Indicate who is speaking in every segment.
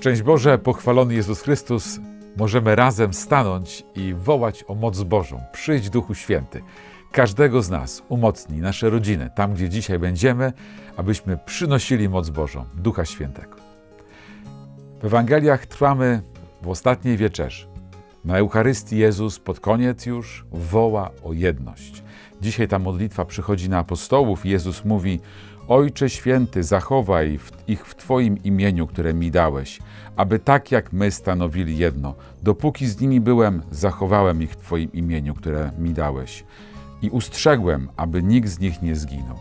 Speaker 1: Szczęść Boże, pochwalony Jezus Chrystus, możemy razem stanąć i wołać o moc Bożą. Przyjdź Duchu Święty. Każdego z nas umocni, nasze rodziny, tam gdzie dzisiaj będziemy, abyśmy przynosili moc Bożą, Ducha Świętego. W Ewangeliach trwamy w ostatniej wieczerzy. Na Eucharystii Jezus pod koniec już woła o jedność. Dzisiaj ta modlitwa przychodzi na apostołów Jezus mówi: Ojcze święty, zachowaj ich w Twoim imieniu, które mi dałeś, aby tak jak my stanowili jedno. Dopóki z nimi byłem, zachowałem ich w Twoim imieniu, które mi dałeś. I ustrzegłem, aby nikt z nich nie zginął.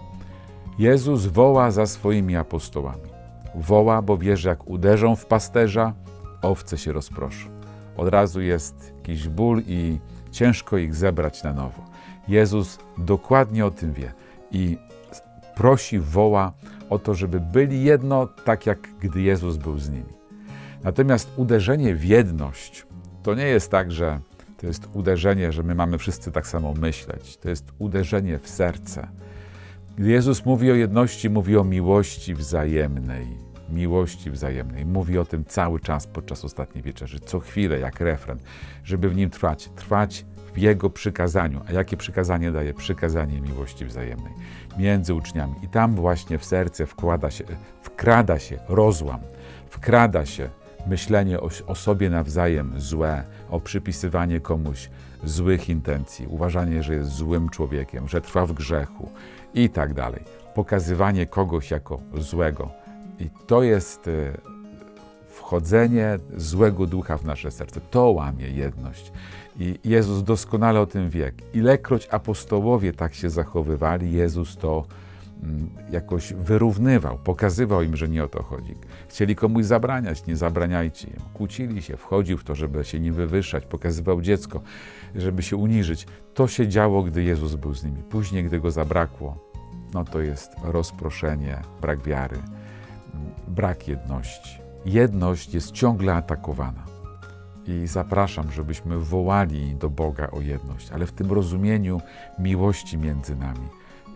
Speaker 1: Jezus woła za swoimi apostołami. Woła, bo wie, że jak uderzą w pasterza, owce się rozproszą. Od razu jest jakiś ból i ciężko ich zebrać na nowo. Jezus dokładnie o tym wie i prosi, woła o to, żeby byli jedno, tak jak gdy Jezus był z nimi. Natomiast uderzenie w jedność to nie jest tak, że to jest uderzenie, że my mamy wszyscy tak samo myśleć. To jest uderzenie w serce. Gdy Jezus mówi o jedności, mówi o miłości wzajemnej. Miłości wzajemnej. Mówi o tym cały czas podczas ostatniej wieczerzy, co chwilę, jak refren, żeby w nim trwać. Trwać w Jego przykazaniu. A jakie przykazanie daje? Przykazanie miłości wzajemnej między uczniami. I tam właśnie w serce wkłada się, wkrada się rozłam, wkrada się myślenie o, o sobie nawzajem złe, o przypisywanie komuś złych intencji, uważanie, że jest złym człowiekiem, że trwa w grzechu i tak dalej. Pokazywanie kogoś jako złego. I to jest e, wchodzenie złego ducha w nasze serce. To łamie jedność. I Jezus doskonale o tym wie. Ilekroć apostołowie tak się zachowywali, Jezus to mm, jakoś wyrównywał, pokazywał im, że nie o to chodzi. Chcieli komuś zabraniać, nie zabraniajcie im. Kłócili się, wchodził w to, żeby się nie wywyższać, pokazywał dziecko, żeby się uniżyć. To się działo, gdy Jezus był z nimi. Później, gdy go zabrakło, no to jest rozproszenie, brak wiary, brak jedności. Jedność jest ciągle atakowana. I zapraszam, żebyśmy wołali do Boga o jedność, ale w tym rozumieniu miłości między nami.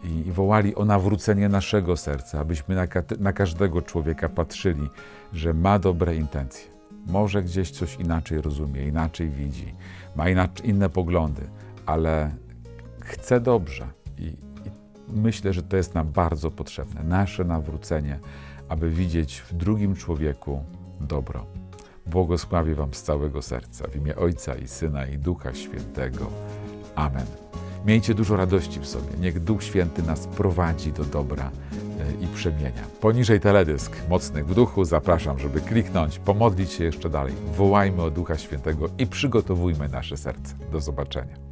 Speaker 1: I, wołali o nawrócenie naszego serca, abyśmy na, na każdego człowieka patrzyli, że ma dobre intencje. Może gdzieś coś inaczej rozumie, inaczej widzi, ma inne poglądy, ale chce dobrze. I, I myślę, że to jest nam bardzo potrzebne. Nasze nawrócenie, aby widzieć w drugim człowieku dobro. Błogosławię Wam z całego serca w imię Ojca i Syna i Ducha Świętego. Amen. Miejcie dużo radości w sobie. Niech Duch Święty nas prowadzi do dobra e, i przemienia. Poniżej teledysk Mocnych w Duchu zapraszam, żeby kliknąć, pomodlić się jeszcze dalej. Wołajmy o Ducha Świętego i przygotowujmy nasze serce. Do zobaczenia.